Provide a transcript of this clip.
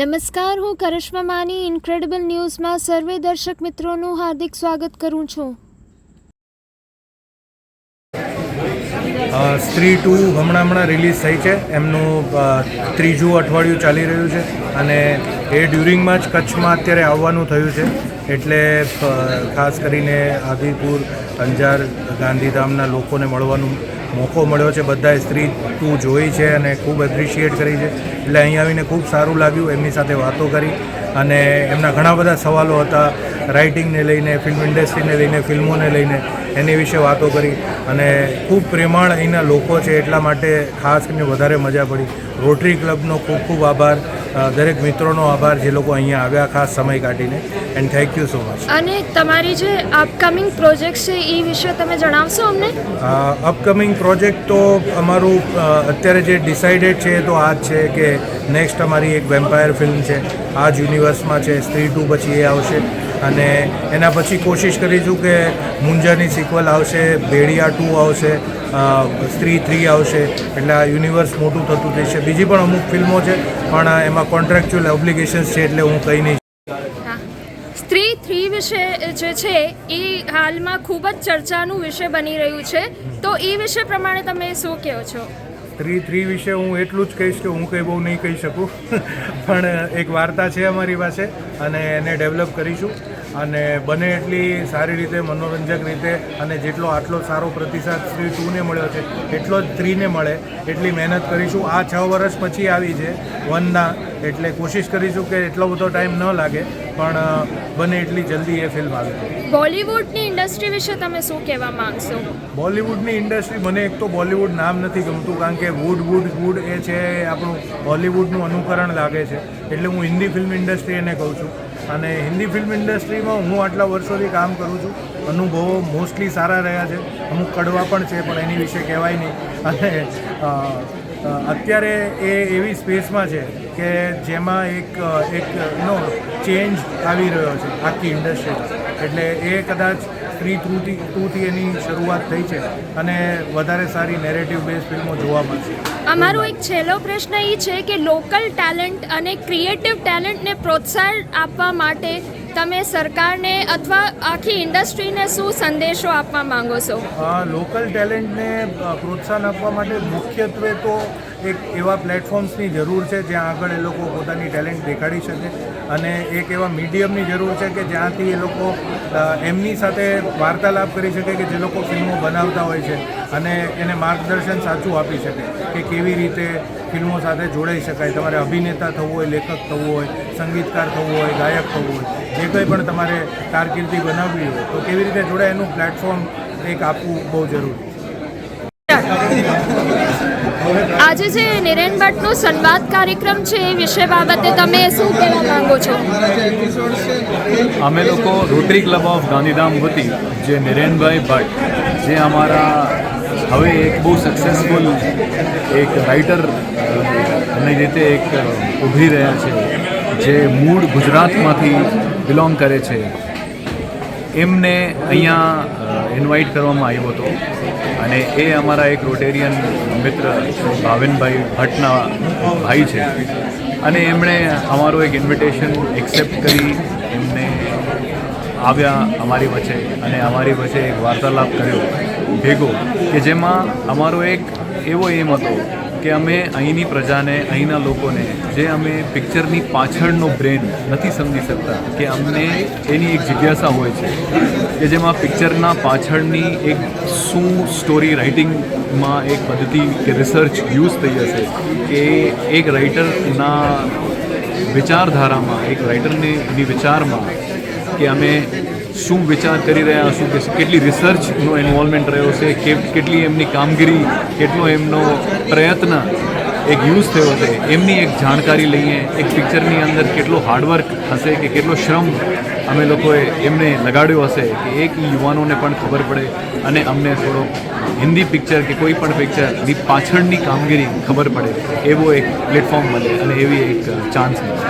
નમસ્કાર, હું કરિશ્મા માની ઇન્ક્રેડિબલ ન્યૂઝમાં સર્વે દર્શક મિત્રોનું હાર્દિક સ્વાગત કરું છું. સ્ત્રી ટુ હમણાં હમણાં રિલીઝ થઈ છે. એમનું ત્રીજું અઠવાડિયું ચાલી રહ્યું છે અને એ ડ્યુરિંગમાં જ કચ્છમાં અત્યારે આવવાનું થયું છે. એટલે ખાસ કરીને આદિપુર અંજાર, ગાંધીધામના લોકોને મળવાનો મોકો મળ્યો છે બધાએ સ્ત્રી ટુ જોઈ છે અને ખૂબ એપ્રિશિએટ કરી છે. એટલે અહીં આવીને ખૂબ સારું લાગ્યું એમની સાથે વાતો કરી અને એમના ઘણા બધા સવાલો હતા રાઇટિંગને લઈને ફિલ્મ ઇન્ડસ્ટ્રીને લઈને ફિલ્મોને લઈને એની વિશે વાતો કરી અને ખૂબ પ્રેમાળ અહીંના લોકો છે એટલા માટે ખાસ કરીને વધારે મજા પડી. રોટરી ક્લબનો ખૂબ ખૂબ આભાર. દરેક મિત્રોનો આભાર જે લોકો અહીંયા આવ્યા, ખાસ સમય કાઢીને. And thank you so much અને તમારી જે અપકમિંગ પ્રોજેક્ટ છે એ વિશે તમે જણાવશો અમને? અપકમિંગ પ્રોજેક્ટ તો અમારું અત્યારે જે ડિસાઇડેડ છે એ તો આ જ છે કે નેક્સ્ટ અમારી એક વેમ્પાયર ફિલ્મ છે. આ જ યુનિવર્સમાં છે સ્ત્રી ટુ પછી એ આવશે. અને એના પછી કોશિશ કરીશું કે મુંજાની સિક્વલ આવશે ભેડિયા ટુ આવશે સ્ત્રી થ્રી આવશે. એટલે આ યુનિવર્સ મોટું થતું જશે. બીજી પણ અમુક ફિલ્મો છે પણ એમાં કોન્ટ્રાક્ચ્યુઅલ ઓબ્લિગેશન્સ છે એટલે હું કંઈ નહીં સ્ત્રી થ્રી વિશે જે છે એ હાલમાં ખૂબ જ ચર્ચાનું વિષય બની રહ્યું છે. તો એ વિષય પ્રમાણે તમે શું કહો છો? થ્રી થ્રી વિશે હું એટલું જ કહીશ કે હું કંઈ બહુ નહીં કહી શકું. પણ એક વાર્તા છે અમારી પાસે અને એને ડેવલપ કરીશું. અને બને એટલી સારી રીતે મનોરંજક રીતે અને જેટલો આટલો સારો પ્રતિસાદ શ્રી ટુને મળ્યો છે એટલો જ થ્રીને મળે. એટલી મહેનત કરીશું. આ છ વર્ષ પછી આવી છે વનના. એટલે કોશિશ કરીશું કે એટલો બધો ટાઈમ ન લાગે પણ બને એટલી જલ્દી એ ફિલ્મ આવે. બોલિવૂડની ઇન્ડસ્ટ્રી વિશે તમે શું કહેવા માંગશો? બોલિવૂડની ઇન્ડસ્ટ્રી મને એક તો બોલિવૂડ નામ નથી ગમતું કારણ કે વુડ વુડ વુડ એ છે આપણું બોલિવૂડનું અનુકરણ લાગે છે. એટલે હું હિન્દી ફિલ્મ ઇન્ડસ્ટ્રી એને કહું છું. અને હિન્દી ફિલ્મ ઇન્ડસ્ટ્રીમાં હું આટલા વર્ષોથી કામ કરું છું. અનુભવો મોસ્ટલી સારા રહ્યા છે. અમુક કડવા પણ છે, પણ એની વિશે કહેવાય નહીં. અને અત્યારે એ એવી સ્પેસમાં છે કે જેમાં એક એક, નો ચેન્જ આવી રહ્યો છે આખી ઇન્ડસ્ટ્રીમાં એટલે એ કદાચ થ્રી થ્રુથી ટુથી એની શરૂઆત થઈ છે અને વધારે સારી નેરેટિવ બેઝ ફિલ્મો જોવા મળશે. અમારો એક છેલ્લો પ્રશ્ન એ છે કે લોકલ ટેલેન્ટ અને ક્રિએટિવ ટેલેન્ટને પ્રોત્સાહન આપવા માટે તમે સરકારને અથવા આખી ઇન્ડસ્ટ્રીને શું સંદેશો આપવા માંગો છો? લોકલ ટેલેન્ટને પ્રોત્સાહન આપવા માટે મુખ્યત્વે તો એક એવા પ્લેટફોર્મ્સની જરૂર છે જ્યાં આગળ એ લોકો પોતાની ટેલેન્ટ દેખાડી શકે. અને એક એવા મીડિયમની જરૂર છે કે જ્યાંથી એ લોકો એમની સાથે વાર્તાલાપ કરી શકે કે જે લોકો ફિલ્મો બનાવતા હોય છે અને એને માર્ગદર્શન સાચું આપી શકે કે કેવી રીતે ફિલ્મો સાથે જોડાઈ શકાય. તમારે અભિનેતા થવું હોય, લેખક થવું હોય, સંગીતકાર થવું હોય, ગાયક થવું હોય, જે કંઈ પણ તમારે કારકિર્દી બનાવવી હોય, તો કેવી રીતે જોડાય એનું પ્લેટફોર્મ એક આપવું બહુ જરૂરી છે. આજે જે નિરેન ભટ્ટનો સંવાદ કાર્યક્રમ છે એ વિષય બાબતે તમે શું કહેવા માંગો છો? અમે લોકો રોટરી ક્લબ ઓફ ગાંધીધામ વતી જે નિરેનભાઈ ભટ્ટ, જે અમારા હવે એક બહુ સક્સેસફુલ એક રાઇટરની રીતે એક ઉભરી રહ્યા છે, જે મૂળ ગુજરાતમાંથી બિલોંગ કરે છે. એમને અહીંયા ઇન્વાઇટ કરવામાં આવ્યો હતો. અને એ અમારા એક રોટેરિયન મિત્ર ભાવિનભાઈ ભટ્ટના ભાઈ છે. અને એમણે અમારું એક ઇન્વિટેશન એક્સેપ્ટ કરી. એમને આવ્યા અમારી વચ્ચે અને અમારી વચ્ચે એક વાર્તાલાપ કર્યો, ભેગો, કે જેમાં અમારો એક એવો એમ હતો કે અમે અહીંની પ્રજાને, અહીંના લોકોને, જે અમે પિક્ચરની પાછળનો બ્રેન નથી સમજી શકતા, કે અમને એની એક જિજ્ઞાસા હોય છે, કે જેમાં પિક્ચરના પાછળની એક શું સ્ટોરી રાઇટિંગમાં એક પદ્ધતિ કે રિસર્ચ યુઝ થઈ હશે, કે એક રાઇટરના વિચારધારામાં, એક રાઇટરની વિચારમાં કે અમે શું વિચાર કરી રહ્યા, શું કેટલી રિસર્ચનો ઇન્વોલ્વમેન્ટ રહ્યો છે કેટલી એમની કામગીરી, કેટલો એમનો પ્રયત્ન એક યુઝ થયો છે, એમની એક જાણકારી લઈએ, એક પિક્ચરની અંદર કેટલો હાર્ડવર્ક હશે કે કેટલો શ્રમ અમે લોકોએ એમને લગાડ્યો હશે, કે એક યુવાનોને પણ ખબર પડે અને અમને થોડો હિન્દી પિક્ચર કે કોઈ પણ પિક્ચરની પાછળની કામગીરી ખબર પડે, એવો એક પ્લેટફોર્મ મળે અને એવી એક ચાન્સ મળે.